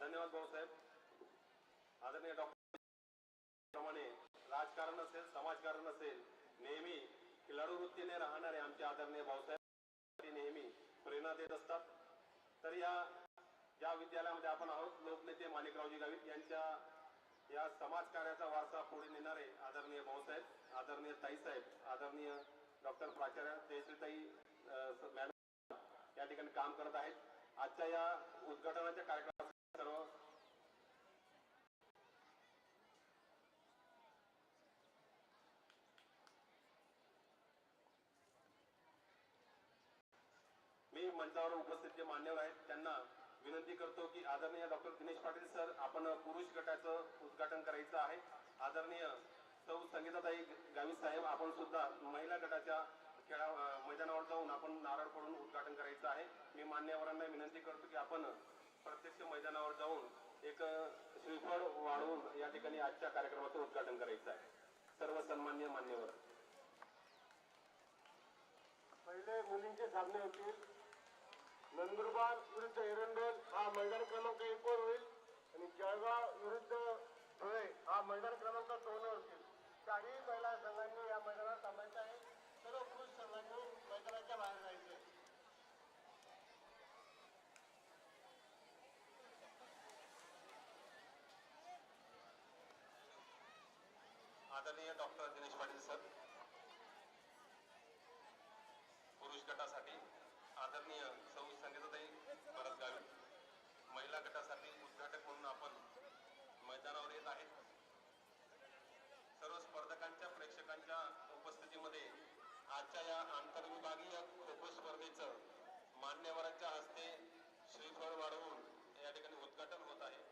धन्यवाद भाऊसाहेब आदरणीय डॉक्टर प्रमाणे राजकारण असेल समाजकारण असेल नेहमी खिलाडू वृत्तीने राहणारे आमचे आदरणीय भाऊसाहेब नेहमी प्रेरणा देत असतात. तर या ज्या विद्यालयामध्ये आपण आहोत लोकनेते माणिकरावजी गावित यांच्या या समाजकार्याचा वारसा पुढे नेणारे आदरणीय भाऊसाहेब आदरणीय ताईसाहेब आदरणीय डॉक्टर प्राचार्य जयश्रीताई मॅडम या ठिकाणी काम करत आहेत. आजच्या या उद्घाटनाच्या कार्यक्रमात सर्व मंचावर उपस्थित जे मान्यवर आहेत त्यांना विनंती करतो की आदरणीय डॉक्टर दिनेश पाटील सर आपण पुरुष गटाचं उद्घाटन करायचं आहे. आदरणीय सौ संगीताताई गावी साहेब आपण सुद्धा महिला गटाच्या खेळा मैदानावर जाऊन आपण नारळ पडून उद्घाटन करायचं आहे. मी मान्यवरांना विनंती करतो की आपण प्रत्यक्ष मैदानावर जाऊन एक श्रीफळ वाढवून या ठिकाणी आजच्या कार्यक्रमाचं उद्घाटन करायचं आहे. सर्व सन्मान्य मान्यवर. पहिले मुलींचे सामने होतील. नंदुरबार विरुद्ध एरंडोल हा मैदान क्रमांक एकवर होईल. आणि जळगाव विरुद्ध धुळे हा मैदान क्रमांक दोन होईल होतील. चारही महिला संघांनी या मैदानात थांबायचं आहे. सर्व पुरुष संघांनी मैदानाच्या बाहेर जायचे आदरणीय डॉक्टर दिनेश पाटील सर पुरुष गटासाठी आदरणीय सौ संगीताताई परत गावी. महिला गटासाठी उद्घाटक म्हणून आपण मैदानावर येत आहेत. सर्व स्पर्धकांच्या प्रेक्षकांच्या उपस्थितीमध्ये आजच्या या आंतरविभागीय खो खो स्पर्धेचं मान्यवरांच्या हस्ते श्रीफळ वाढवून या ठिकाणी उद्घाटन होत आहे.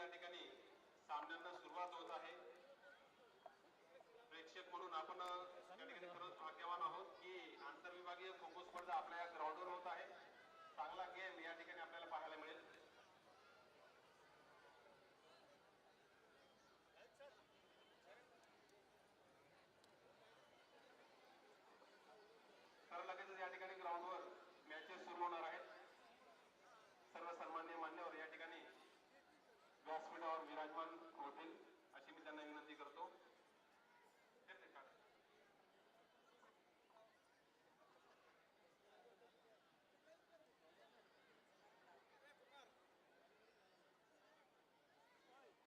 या ठिकाणी सामन्यांना सुरुवात होत आहे. प्रेक्षक म्हणून आपण या आहोत की आंतरविभागीय खो खो स्पर्धा आपल्या या ग्राउंडवर होत आहे. व्यासपीठावर विराजमान होतील.